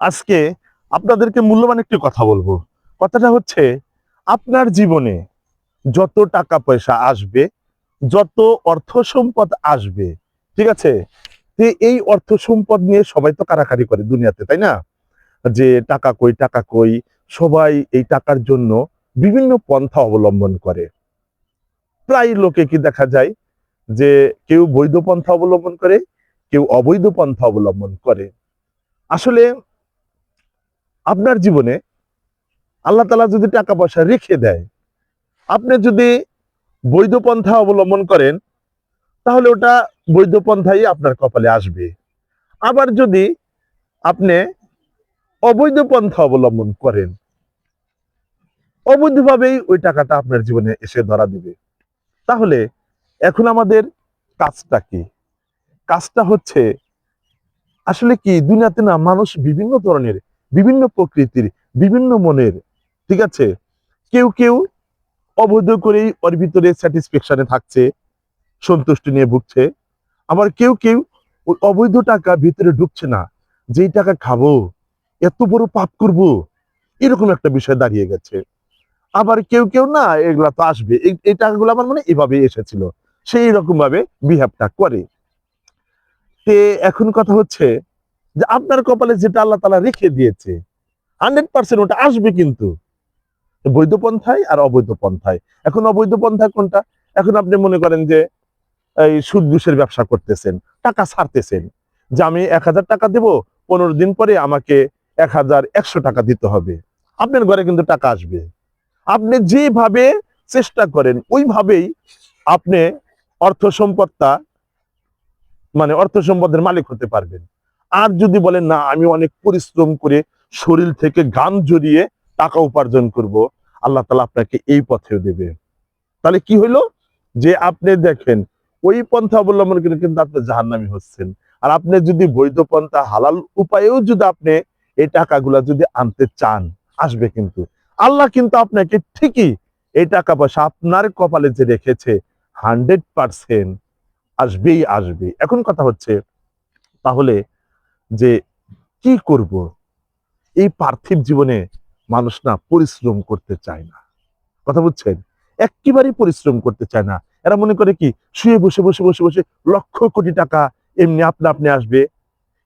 আজকে আপনাদেরকে মূল্যবান একটি কথা বলব। কথাটা হচ্ছে, আপনার জীবনে যত টাকা পয়সা আসবে, যত অর্থ সম্পদ আসবে, ঠিক আছে? এই অর্থ সম্পদ নিয়ে সবাই তো কারাকারি করে দুনিয়াতে, তাই না? যে টাকা কই টাকা কই, সবাই এই টাকার জন্য বিভিন্ন পন্থা অবলম্বন করে। প্রায় লোকে কি দেখা যায় যে কেউ বৈধ পন্থা অবলম্বন করে, কেউ অবৈধ পন্থা অবলম্বন করে। আসলে আপনার জীবনে আল্লাহ তালা যদি টাকা পয়সা রেখে দেয়, আপনি যদি বৈধ পন্থা অবলম্বন করেন, তাহলে ওটা বৈধ পন্থাই আপনার কপালে আসবে। আবার যদি আপনি অবৈধ পন্থা অবলম্বন করেন, অবৈধভাবেই ওই টাকাটা আপনার জীবনে এসে ধরা দিবে। তাহলে এখন আমাদের কাজটা কি? কাজটা হচ্ছে আসলে কি? দুনিয়াতে না মানুষ বিভিন্ন ধরনের বিভিন্ন প্রকৃতির, বিভিন্ন মনের, ঠিক আছে? কেউ কেউ অবৈধ করেই ওর ভিতরে স্যাটিসফ্যাকশনে থাকছে, সন্তুষ্টি নিয়ে ভুগছে। আবার কেউ কেউ ওই অবৈধ টাকা ভিতরে ঢুকছে না, যেই টাকা খাব, এত বড় পাপ করব, এরকম একটা বিষয় দাঁড়িয়ে গেছে। আবার কেউ কেউ না, এগুলা তো আসবে, এই টাকাগুলো আমার মানে এভাবে এসেছিল, সেই রকম ভাবে বিহেভটা করে। তে এখন কথা হচ্ছে যে আপনার কপালে যেটা আল্লাহ তালা রেখে দিয়েছে হান্ড্রেড পার্সেন্ট ওটা আসবে কিন্তু। বৈধ পন্থায় আর অবৈধ পন্থায়। এখন অবৈধ পন্থা কোনটা? এখন আপনি মনে করেন যে, এই সুদ ঘুষের ব্যবসা করতেছেন, টাকা ছাড়তেছেন, যে আমি এক হাজার টাকা দেব, পনেরো দিন পরে আমাকে এক হাজার একশো টাকা দিতে হবে। আপনার ঘরে কিন্তু টাকা আসবে। আপনি যেভাবে চেষ্টা করেন, ওইভাবেই আপনি অর্থ সম্পদটা মানে অর্থ সম্পদের মালিক হতে পারবেন। আর যদি বলেন না, আমি অনেক পরিশ্রম করে শরীর থেকে গান জড়িয়ে টাকা উপার্জন করব, আল্লাহ তালা আপনাকে এই পথেও দেবে। তাহলে কি হইল? যে আপনি দেখেন, ওই পন্থা অবলম্বন করে কিন্তু আপনি জাহান্নামি হচ্ছেন। আর আপনি যদি বৈধ পন্থা, হালাল উপায়েও যদি আপনি এই টাকাগুলা যদি আনতে চান, আসবে কিন্তু। আল্লাহ কিন্তু আপনাকে ঠিকই এই টাকা পয়সা আপনার কপালে যে রেখেছে, হান্ড্রেড পার্সেন্ট আসবেই আসবে। এখন কথা হচ্ছে, তাহলে যে কি করব? এই পার্থিব জীবনে মানুষ না পরিশ্রম করতে চায় না। কথা বুঝছেন? একেবারেই পরিশ্রম করতে চায় না। এরা মনে করে কি, শুয়ে বসে বসে বসে বসে লক্ষ কোটি টাকা এমনি আপনা আপনি আসবে।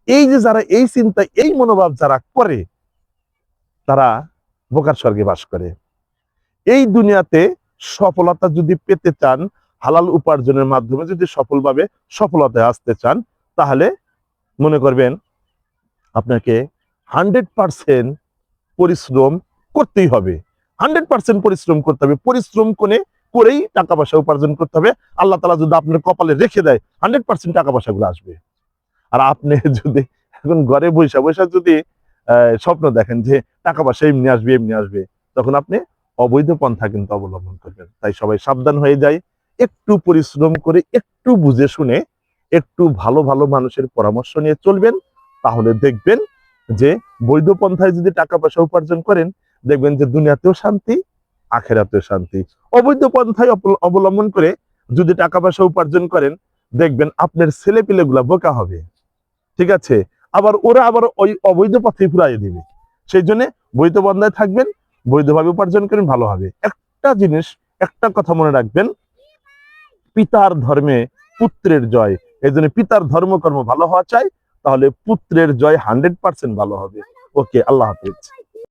এই যে যারা এই চিন্তা এই মনোভাব যারা করে, তারা বোকার স্বর্গে বাস করে। এই দুনিয়াতে সফলতা যদি পেতে চান, হালাল উপার্জনের মাধ্যমে যদি সফলভাবে সফলতায় আসতে চান, তাহলে মনে করবেন আপনাকে হান্ড্রেড পার্সেন্ট পরিশ্রম করতেই হবে। হান্ড্রেড পার্সেন্ট পরিশ্রম করতে হবে। পরিশ্রম করে করেই টাকা পয়সা উপার্জন করতে হবে। আল্লাহ তালা যদি আপনার কপালে রেখে দেয়, হান্ড্রেড পার্সেন্ট টাকা পয়সাগুলো আসবে। আর আপনি যদি এখন ঘরে বৈশা বৈশা যদি স্বপ্ন দেখেন যে টাকা পয়সা এমনি আসবে এমনি আসবে, তখন আপনি অবৈধ পন্থা কিন্তু অবলম্বন করবেন। তাই সবাই সাবধান হয়ে যায়। একটু পরিশ্রম করে একটু বুঝে শুনে একটু ভালো ভালো মানুষের পরামর্শ নিয়ে চলবেন। তাহলে দেখবেন যে বৈধ পন্থায় যদি টাকা পয়সা উপার্জন করেন, দেখবেন যে দুনিয়াতেও শান্তি, আখেরাতেও শান্তি। অবৈধ পন্থায় অবলম্বন করে যদি টাকা পয়সা উপার্জন করেন, দেখবেন আপনার ছেলে গুলা বোকা হবে। ঠিক আছে? আবার ওরা আবার ওই অবৈধ পথে ফুরাইয়ে দিবে। সেই জন্য বৈধ বন্ধায় থাকবেন, বৈধভাবে উপার্জন করেন, ভালো হবে। একটা জিনিস, একটা কথা মনে রাখবেন, পিতার ধর্মে পুত্রের জয়। এই জন্য পিতার ধর্মকর্ম ভালো হওয়া চাই তাহলে পুত্রের জয় হান্ড্রেড পার্সেন্ট ভালো হবে। ওকে আল্লাহ হাফিজ।